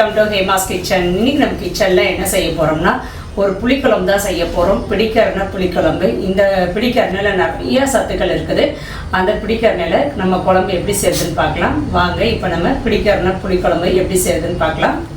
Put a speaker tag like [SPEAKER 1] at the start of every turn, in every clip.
[SPEAKER 1] Welcome to Hema's kitchen இன்னைக்கு நம்ம கிச்சனில் என்ன செய்ய போகிறோம்னா ஒரு புளிக்குழம்பு தான் செய்ய போகிறோம் பிடிக்கரண புளிக்குழம்பு. இந்த பிடிக்கரணையில் நிறைய சத்துக்கள் இருக்குது. அந்த பிடிக்கரணையில் நம்ம குழம்பு எப்படி செய்யறதுன்னு பார்க்கலாம். வாங்க இப்போ நம்ம பிடிக்கரண புளிக்குழம்பு எப்படி செய்யுதுன்னு பார்க்கலாம்.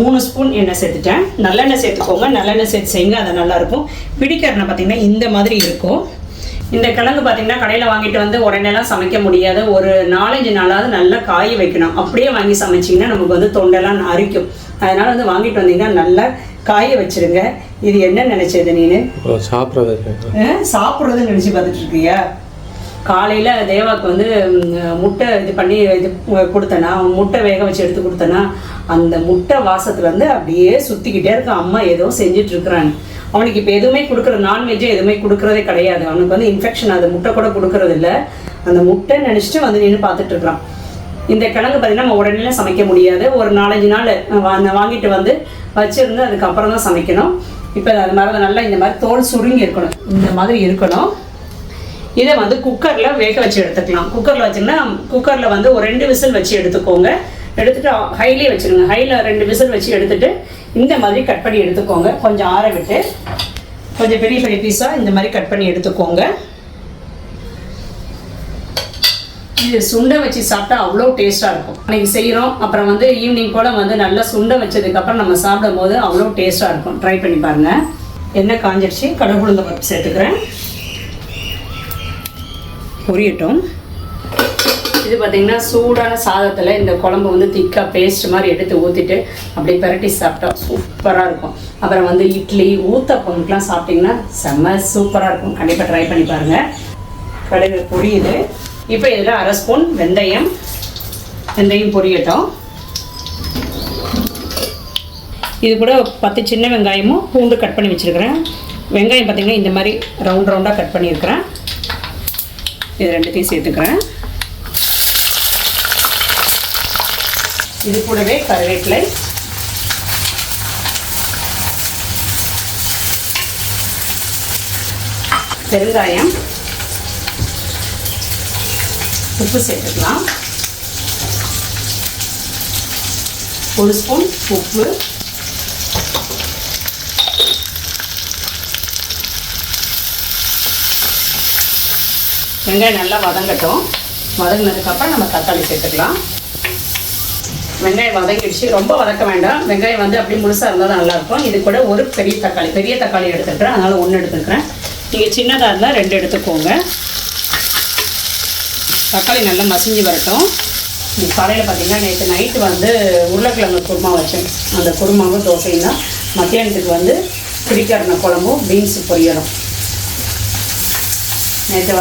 [SPEAKER 1] மூணு ஸ்பூன் எண்ணெய் சேர்த்துட்டேன். நல்லெண்ணெய் சேர்த்துக்கோங்க. நல்லெண்ணெய் சேர்த்து செய்யுங்க. அது நல்லாயிருக்கும். பிடிக்கரணை பார்த்தீங்கன்னா இந்த மாதிரி இருக்கும். இந்த கிழங்கு பார்த்தீங்கன்னா கடையில் வாங்கிட்டு வந்து உடனேலாம் சமைக்க முடியாது. ஒரு நாலஞ்சு நாளாவது நல்லா காய வைக்கணும். அப்படியே வாங்கி சமைச்சிங்கன்னா நமக்கு வந்து தொண்டெல்லாம் அரிக்கும். அதனால் வந்து வாங்கிட்டு வந்தீங்கன்னா நல்லா காய வச்சிருங்க. இது என்ன நினச்சது நீனு?
[SPEAKER 2] சாப்பிட்றது
[SPEAKER 1] சாப்பிட்றதுன்னு நினச்சி பார்த்துட்டு இருக்கியா? காலையில் தேவாக்கு வந்து முட்டை இது பண்ணி இது கொடுத்தனா முட்டை வேக வச்சு எடுத்து கொடுத்தனா அந்த முட்டை வாசத்துலேருந்து அப்படியே சுற்றிக்கிட்டே இருக்க. அம்மா ஏதோ செஞ்சுட்டு அவனுக்கு இப்போ எதுவுமே கொடுக்குற நான்வெஜ்ஜே எதுவுமே கொடுக்குறதே கிடையாது. அவனுக்கு வந்து இன்ஃபெக்ஷன் அது முட்டை கூட கொடுக்கறது இல்லை. அந்த முட்டை நினச்சிட்டு வந்து நின்று பார்த்துட்டு இருக்கிறான் இந்த கிழங்கு பார்த்தீங்கன்னா நம்ம உடனே சமைக்க முடியாது. ஒரு நாலஞ்சு நாள் வா- வாங்கிட்டு வந்து வச்சுருந்து அதுக்கப்புறம் தான் சமைக்கணும். இப்போ அது மாதிரி நல்லா இந்த மாதிரி தோல் சுருங்கி இருக்கணும். இந்த மாதிரி இருக்கணும். இதை வந்து குக்கரில் வேக வச்சு எடுத்துக்கலாம். குக்கரில் வச்சிங்கன்னா குக்கரில் வந்து ஒரு ரெண்டு விசில் வச்சு எடுத்துக்கோங்க. எடுத்துட்டு ஹைலே வச்சுருங்க. ஹையில் ரெண்டு விசில் வச்சு எடுத்துட்டு இந்த மாதிரி கட் பண்ணி எடுத்துக்கோங்க. கொஞ்சம் ஆற விட்டு கொஞ்சம் பெரிய பெரிய பீஸாக இந்த மாதிரி கட் பண்ணி எடுத்துக்கோங்க. இது சுண்டை வச்சு சாப்பிட்டா அவ்வளோ டேஸ்ட்டாக இருக்கும். அன்றைக்கி செய்கிறோம் அப்புறம் வந்து ஈவினிங் கூட வந்து நல்லா சுண்டை வச்சதுக்கப்புறம் நம்ம சாப்பிடும் போது அவ்வளோ டேஸ்ட்டாக இருக்கும். ட்ரை பண்ணி பாருங்கள் எண்ணெய் காஞ்சிடுச்சு கடவுளுந்த பருப்பு சேர்த்துக்கிறேன். பொரியட்டும். இது பார்த்தீங்கன்னா சூடான சாதத்தில் இந்த குழம்பு வந்து திக்காக பேஸ்ட் மாதிரி எடுத்து ஊற்றிட்டு அப்படியே பிரட்டி சாப்பிட்டா சூப்பராக இருக்கும். அப்புறம் வந்து இட்லி ஊத்தப்பம்க்கெலாம் சாப்பிட்டிங்கன்னா செம்ம சூப்பராக இருக்கும். கண்டிப்பாக ட்ரை பண்ணி பாருங்கள் கடுகு பொரியுது. இப்போ இதில் அரை ஸ்பூன் வெந்தயம். வெந்தயம் பொரியட்டும். இது கூட பத்து சின்ன வெங்காயமும் பூண்டு கட் பண்ணி வச்சுருக்கிறேன். வெங்காயம் பார்த்தீங்கன்னா இந்த மாதிரி ரவுண்ட் ரவுண்டாக கட் பண்ணியிருக்கிறேன். இது ரெண்டுத்தையும் சேர்த்துக்கிறேன். இது கூடவே கருவேப்பிலை. பெருங்காயம். உப்பு சேர்த்துக்கலாம். ஒரு ஸ்பூன் உப்பு. வெங்காயம் நல்லா வதங்கட்டும். வதங்கினதுக்கப்புறம் நம்ம தக்காளி சேர்த்துக்கலாம். வெங்காயம் வதங்கிடுச்சு. ரொம்ப வதக்க வேண்டாம். வெங்காயம் வந்து அப்படியே முழுசாக இருந்தால் தான் நல்லாயிருக்கும். இது கூட ஒரு பெரிய தக்காளி பெரிய தக்காளி எடுத்துக்கிறேன் அதனால் ஒன்று எடுத்துக்கிறேன் நீங்கள் சின்னதாக இருந்தால் ரெண்டு எடுத்துக்கோங்க. தக்காளி நல்லா மசிஞ்சு வரட்டும். காலையில் பார்த்தீங்கன்னா நேற்று நைட்டு வந்து உருளைக்கிழங்கு குருமா வச்சேன். அந்த குருமாவும் தோசையும் தான். மத்தியானத்துக்கு வந்து பிடிக்கிறன குழம்பும் பீன்ஸ் பொரியலும். நேற்று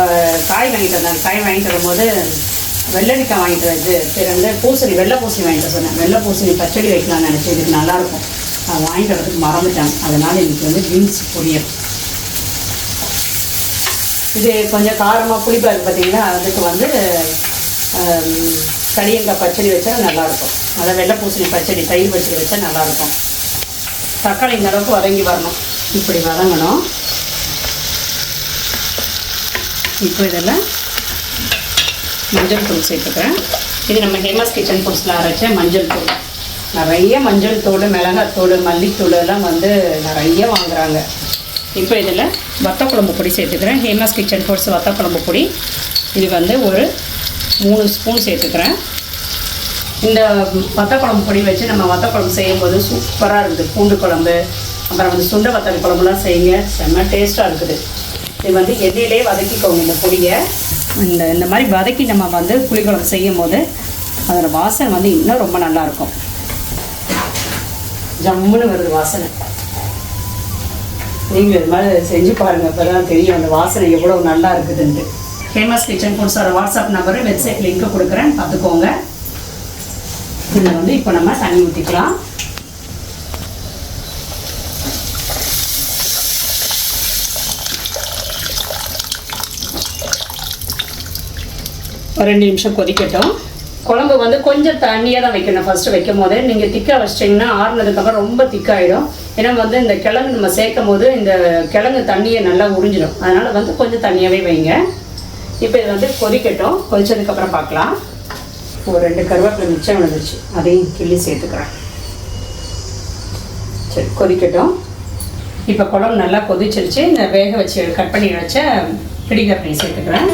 [SPEAKER 1] காய் வாங்கிட்டு வந்தேன் காய் வாங்கிட்டு வரும்போது வெள்ளரிக்காய் வாங்கிட்டு வந்து பேர் வந்து பூசணி வெள்ளை பூசணி வாங்கிட்டு வர சொன்னேன் வெள்ளை பூசணி பச்சடி வைக்கலாம்னு நினச்சி இதுக்கு நல்லாயிருக்கும். அதை வாங்கிட்டு வரதுக்கு மறந்துட்டாங்க. அதனால் இன்றைக்கி வந்து பீன்ஸ் பொரியல். இது கொஞ்சம் காரமாக புளிப்பாக இருக்குது பார்த்தீங்கன்னா அதுக்கு வந்து களியங்காய் பச்சடி வச்சா நல்லாயிருக்கும். அதை வெள்ளை பூசணி பச்சடி தயிர் பச்சடி வச்சா நல்லாயிருக்கும். தக்காளி இந்த அளவுக்கு வதங்கி வரணும். இப்படி வதங்கணும். இப்போ இதில் மஞ்சள் தூள் சேர்த்துக்கிறேன். இது நம்ம ஹேமாஸ் கிச்சன் ஃபுட்ஸில் அரைச்ச மஞ்சள் தூள். நிறைய மஞ்சள் தூள் மிளகாத்தூள் மல்லித்தூள் எல்லாம் வந்து நிறைய வாங்குறாங்க. இப்போ இதில் வத்தக்குழம்பு பொடி சேர்த்துக்கிறேன். ஹேமாஸ் கிச்சன் ஃபுட்ஸ் வத்தக்குழம்பு பொடி. இது வந்து ஒரு மூணு ஸ்பூன் சேர்த்துக்கிறேன். இந்த வத்தக்குழம்பு பொடி வச்சு நம்ம வத்தக்குழம்பு செய்யும்போது சூப்பராக இருக்குது. பூண்டு குழம்பு அப்புறம் வந்து சுண்டை வத்தல் குழம்புலாம் செய்யுங்க. செம்ம டேஸ்ட்டாக இருக்குது. இது வந்து எண்ணெயிலே வதக்கிக்கோங்க இந்த பொடியை. இந்த இந்த மாதிரி வதக்கி நம்ம வந்து புளிக்குழம்பு செய்யும் போது அதோட வாசனை வந்து இன்னும் ரொம்ப நல்லாயிருக்கும். ஜம்முன்னு வருது வாசனை. நீங்கள் இது மாதிரி செஞ்சு பாருங்கள் இப்போ தான் தெரியும் அந்த வாசனை எவ்வளோ நல்லா இருக்குதுன்ட்டு. ஃபேமஸ் கிச்சன் ஃபுட்ஸோட வாட்ஸ்அப் நம்பரு வெப்சைட் லிங்க்கு கொடுக்குறேன் பார்த்துக்கோங்க. இதில் வந்து இப்போ நம்ம தண்ணி ஊற்றிக்கலாம் ஒரு ரெண்டு நிமிஷம் கொதிக்கட்டும். குழம்பு வந்து கொஞ்சம் தண்ணியாக தான் வைக்கணும் ஃபஸ்ட்டு வைக்கும் போதே நீங்கள் திக்காக வச்சிட்டிங்கன்னா ஆறுனதுக்கப்புறம் ரொம்ப திக்காயிடும். ஏன்னா வந்து இந்த கிழங்கு நம்ம சேர்க்கும் போது இந்த கிழங்கு தண்ணியை நல்லா உறிஞ்சிடும். அதனால் வந்து கொஞ்சம் தண்ணியாகவே வைங்க. இப்போ இது வந்து கொதிக்கட்டும். கொதிச்சதுக்கப்புறம் பார்க்கலாம். ஒரு ரெண்டு கருவேப்பிலை மிச்சம் விழுந்துருச்சு. அதையும் கிள்ளி சேர்த்துக்கிறேன். சரி கொதிக்கட்டும். இப்போ குழம்பு நல்லா கொதிச்சிருச்சு. இந்த வேக வச்சு கட் பண்ணி வச்ச பிடிக்கப்பினை சேர்த்துக்கிறேன்.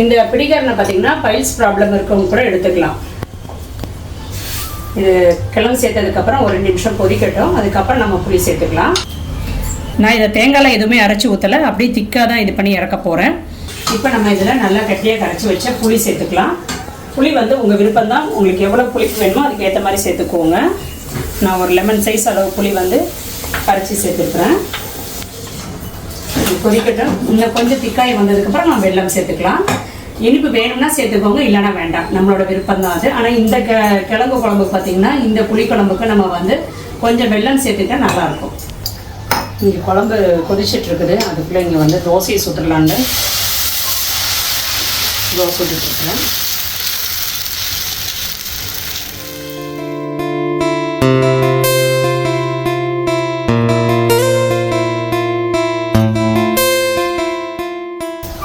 [SPEAKER 1] இந்த பிடிகரனை பார்த்தீங்கன்னா பைல்ஸ் ப்ராப்ளம் இருக்கவங்க கூட எடுத்துக்கலாம். இது கிழங்கு சேர்த்ததுக்கப்புறம் ஒரு நிமிஷம் கொதிக்கட்டும். அதுக்கப்புறம் நம்ம புளி சேர்த்துக்கலாம். நான் இதை தேங்காயில் எதுவுமே அரைச்சி ஊற்றலை அப்படியே திக்காக தான் இது பண்ணி இறக்க போகிறேன் இப்போ நம்ம இதில் நல்லா கட்டியாக கரைச்சி வச்ச புளி சேர்த்துக்கலாம். புளி வந்து உங்கள் விருப்பம் தான். உங்களுக்கு எவ்வளோ புளிப்பு வேணுமோ அதுக்கு ஏற்ற மாதிரி சேர்த்துக்கோங்க. நான் ஒரு லெமன் சைஸ் அளவு புளி வந்து கரைச்சி சேர்த்துக்கிறேன். இது கொதிக்கட்டும். இன்னும் கொஞ்சம் திக்காய் வந்ததுக்கப்புறம் நம்ம வெல்லம் சேர்த்துக்கலாம். இனிப்பு வேணும்னா சேர்த்துக்கோங்க இல்லைன்னா வேண்டாம். நம்மளோட விருப்பம் தான் அது. ஆனால் இந்த க கிழங்கு குழம்பு பார்த்தீங்கன்னா இந்த புளி குழம்புக்கு நம்ம வந்து கொஞ்சம் வெல்லம் சேர்த்துட்டா நல்லாயிருக்கும். இங்கே குழம்பு கொதிச்சிட்டு இருக்குது அதுக்குள்ளே இங்கே வந்து தோசையை சுட்டுடலான்னு தோசை சுட்டுட்ருக்குறேன்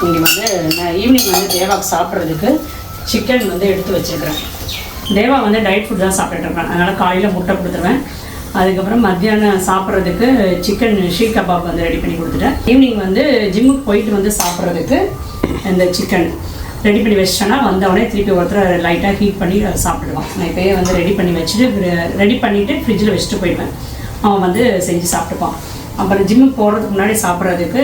[SPEAKER 1] இங்கே வந்து நான் ஈவினிங் வந்து தேவாவுக்கு சாப்பிட்றதுக்கு சிக்கன் வந்து எடுத்து வச்சுருக்கிறேன். தேவா வந்து டயட் ஃபுட் தான் சாப்பிட்டுருக்கேன் அதனால் காலையில் முட்டை கொடுத்துருவேன். அதுக்கப்புறம் மத்தியானம் சாப்பிட்றதுக்கு சிக்கன் ஷீட் கபாப் வந்து ரெடி பண்ணி கொடுத்துட்டேன். ஈவினிங் வந்து ஜிம்முக்கு போயிட்டு வந்து சாப்பிட்றதுக்கு இந்த சிக்கன் ரெடி பண்ணி வச்சிட்டேன்னா வந்தவொடனே திருப்பி ஒருத்தர் லைட்டாக ஹீட் பண்ணி அதை சாப்பிடுவான். நான் இப்போயே வந்து ரெடி பண்ணி வச்சுட்டு ரெடி பண்ணிவிட்டு ஃப்ரிட்ஜில் வச்சுட்டு போயிடுவேன். அவன் வந்து செஞ்சு சாப்பிட்டுப்பான். அப்புறம் ஜிம்முக்கு போகிறதுக்கு முன்னாடி சாப்பிட்றதுக்கு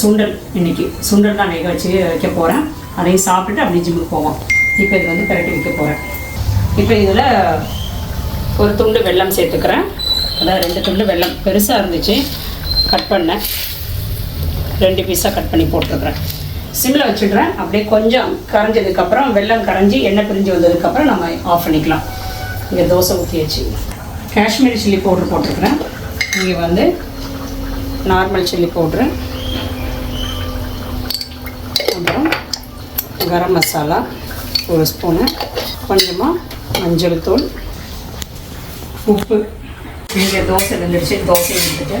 [SPEAKER 1] சுண்டல். இன்னைக்கு சுண்டல் தான் வேக வச்சு வைக்க போகிறேன் அதையும் சாப்பிட்டுட்டு அப்படியே ஜிம்முக்கு போவோம். இப்போ இது வந்து பிரட்டி வைக்க போகிறேன் இப்போ இதில் ஒரு துண்டு வெல்லம் சேர்த்துக்கிறேன். அதான் ரெண்டு துண்டு வெல்லம். பெருசாக இருந்துச்சு. கட் பண்ணேன். ரெண்டு பீஸாக கட் பண்ணி போட்டுருக்குறேன் சிம்மில் வச்சுடுறேன் அப்படியே கொஞ்சம் கரைஞ்சதுக்கப்புறம் வெல்லம் கரைஞ்சி எண்ணெய் பிரிஞ்சு வந்ததுக்கப்புறம் நம்ம ஆஃப் பண்ணிக்கலாம். இங்கே தோசை ஊற்றியாச்சு காஷ்மீரி சில்லி பவுட்ரு போட்டிருக்கிறேன் இங்கே வந்து நார்மல் சில்லி பவுட்ரு அப்புறம் கரம் மசாலா ஒரு ஸ்பூனு கொஞ்சமாக மஞ்சள் தூள் உப்பு. இங்கே தோசை இருந்துருச்சு தோசை எடுத்துட்டு.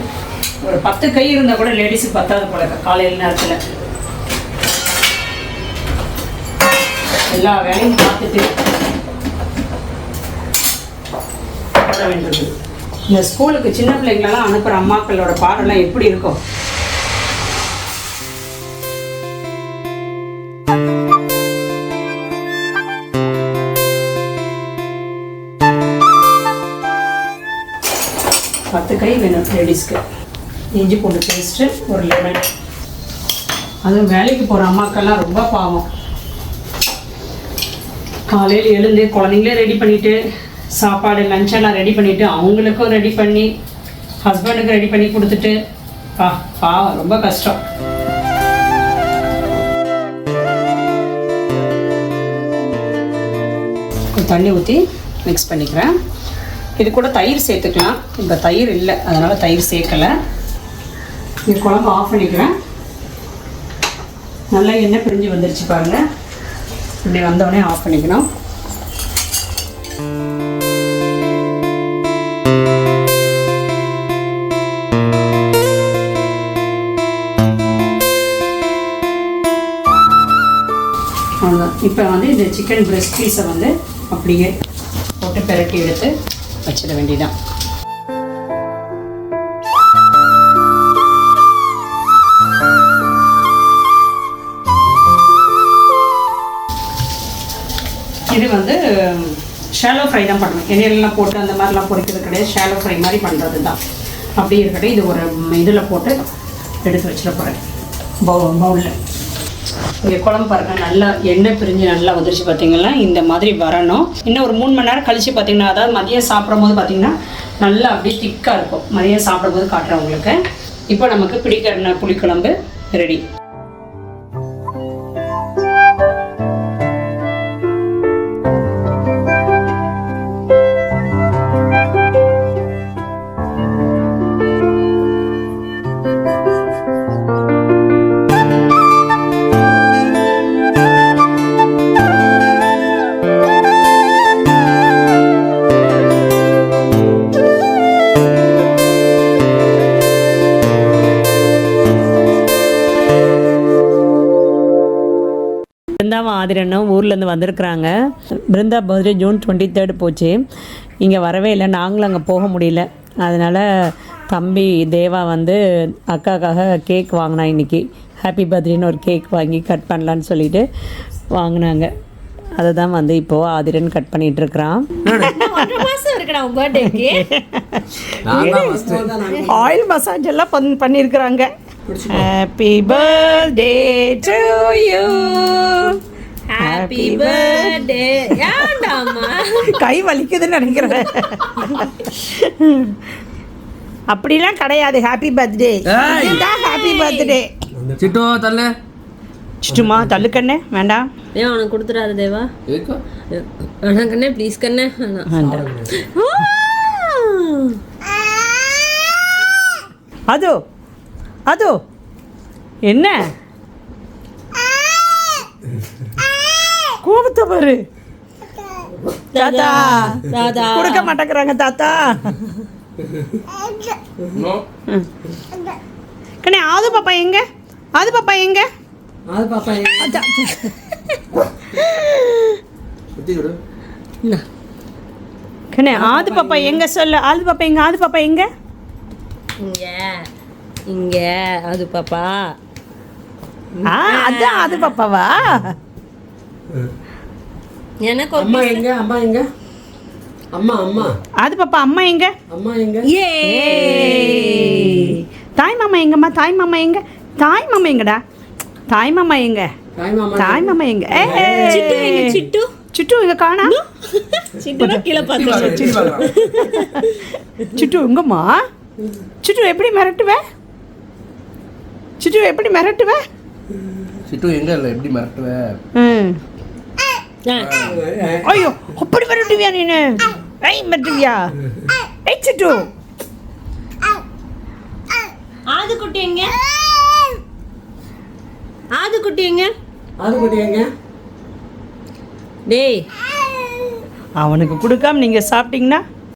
[SPEAKER 1] ஒரு பத்து கை இருந்தால் கூட லேடிஸுக்கு பத்தாது போல காலையில் நேரத்தில். எல்லா வேலையும் பார்த்துட்டு போட வேண்டியது. இந்த ஸ்கூலுக்கு சின்ன பிள்ளைங்களெல்லாம் அனுப்புகிற அம்மாக்களோட பாடலாம் எப்படி இருக்கும்? பத்து கை வேணும் லேடிஸ்க்கு இஞ்சி பூண்டு பேஸ்ட்டு ஒரு லெமன் அதுவும் வேலைக்கு போகிற அம்மாக்கெல்லாம் ரொம்ப பாவம். காலையில் எழுந்து குழந்தைங்களே ரெடி பண்ணிவிட்டு சாப்பாடு லஞ்செல்லாம் ரெடி பண்ணிவிட்டு அவங்களுக்கும் ரெடி பண்ணி ஹஸ்பண்டுக்கு ரெடி பண்ணி கொடுத்துட்டு பா பாவம் ரொம்ப கஷ்டம். தண்ணி ஊற்றி மிக்ஸ் பண்ணிக்கிறேன். இது கூட தயிர் சேர்த்துக்கலாம். இப்போ தயிர் இல்லை. அதனால் தயிர் சேர்க்கலை. இது குழம்பு ஆஃப் பண்ணிக்கிறேன். நல்லா எண்ணெய் பிரிஞ்சு வந்துருச்சு பாருங்கள் இப்படி வந்தவுடனே ஆஃப் பண்ணிக்கணும். அவ்வளோதான் இப்போ வந்து இந்த சிக்கன் பிரெஸ்ட் பீஸை வந்து அப்படியே போட்டு பிரட்டி எடுத்து வச்சிட வேண்டிதான் இது வந்து ஷாலோ ஃப்ரை தான் பண்ணணும். எண்ணெயிலலாம் போட்டு அந்த மாதிரிலாம் பொரிக்கிறது கிடையாது. ஷாலோ ஃப்ரை மாதிரி பண்ணுறது தான் அப்படி இருக்கட்டும். இது ஒரு இதில் போட்டு எடுத்து வச்சிட போகிறேன் பவுலில். இங்கே குழம்பு பாருங்க நல்லா எண்ணெய் பிரிஞ்சு நல்லா வந்துருச்சு பார்த்தீங்களா இந்த மாதிரி வரணும். இன்னும் ஒரு மூணு மணி நேரம் கழிச்சு பார்த்தீங்கன்னா அதாவது மதியம் சாப்பிடும் போது பார்த்தீங்கன்னா நல்லா அப்படியே திக்காக இருக்கும். மதியம் சாப்பிடும் போது காட்டுறேன் உங்களுக்கு. இப்போ நமக்கு பிடிக்கிற புளிக்குழம்பு ரெடி. பிருந்தாவும் ஆதிரனும் ஊர்லேருந்து வந்திருக்கிறாங்க. Brinda birthday June twenty third போச்சு. இங்கே வரவே இல்லை. நாங்களும் அங்கே போக முடியல. அதனால் தம்பி தேவா வந்து அக்காக்காக கேக் வாங்கினா இன்னைக்கு. ஹாப்பி பர்த்டேன்னு ஒரு கேக் வாங்கி கட் பண்ணலான்னு சொல்லிட்டு வாங்கினாங்க. அதை தான் வந்து இப்போது ஆதிரன் கட் பண்ணிட்டு இருக்கிறான். ஆயில் மசாஜ் எல்லாம் பண் பண்ணியிருக்கிறாங்க happy birthday to you
[SPEAKER 3] happy birthday
[SPEAKER 1] கை வலிக்குதுன்னு நினைக்கிறேன். அப்படிலாம் கிடையாது. ஹாப்பி பர்த்டே இதுதான் ஹாப்பி பர்த்டே
[SPEAKER 2] சிட்டோ தள்ள.
[SPEAKER 1] சும்மா தள்ளுக்கண்ணே வேண்டாம்.
[SPEAKER 3] ஏன் உனக்கு கொடுத்துடாத தேவா.
[SPEAKER 2] எதுக்கு?
[SPEAKER 3] வேணாம் கண்ணே ப்ளீஸ் கண்ணே.
[SPEAKER 1] வேண்டாம். அதோ அதோ என்ன? கோபத்தை பாரு. தாத்தா.
[SPEAKER 3] தாத்தா.
[SPEAKER 1] கொடுக்க மாட்டேங்கிறாங்க தாத்தா. கண்ணே ஆது பாப்பா எங்க? ஆது பாப்பா எங்க?
[SPEAKER 2] அது பாப்பா விடு.
[SPEAKER 1] கண்ணே ஆது பாப்பா எங்க? சொல்லு. ஆது பாப்பா எங்க? ஆது பாப்பா எங்க?
[SPEAKER 3] இங்க இங்க அது பாப்பா.
[SPEAKER 1] ஆ அதான் ஆது பாப்பாவா?
[SPEAKER 3] எனக்கு
[SPEAKER 4] அம்மா எங்க? அம்மா எங்க? அம்மா அம்மா.
[SPEAKER 1] ஆது பாப்பா அம்மா எங்க?
[SPEAKER 4] அம்மா எங்க?
[SPEAKER 3] ஏ
[SPEAKER 1] தாய் மாமா எங்கம்மா? தாய் மாமா எங்க? தாய் மாமா எங்கடா? தாய் மாமா எங்க?
[SPEAKER 4] தாய் மாமா
[SPEAKER 1] எங்க.
[SPEAKER 3] சிட்டு எங்க சிட்டு?
[SPEAKER 1] சிட்டு எங்க காணா?
[SPEAKER 3] சிட்டுனா கீழே பார்த்து
[SPEAKER 1] சிட்டு எங்கம்மா சிட்டு எப்படி மிரட்டுவ? சிட்டு எப்படி மிரட்டுவ?
[SPEAKER 2] சிட்டு எங்க இல்லை? எப்படி மிரட்டுவ?
[SPEAKER 1] ஐயோ அப்படி மிரட்டுவியா நீனு? ஐய் மிரட்டுவியா? ஐய் சிட்டு.
[SPEAKER 3] ஆது குட்டி எங்க? ஆது குட்டி எங்க?
[SPEAKER 4] ஆதுக்குட்டி எங்க?
[SPEAKER 3] டேய்.
[SPEAKER 1] அவனுக்கு கொடுக்காம நீங்க சாப்பிட்டீங்கன்னா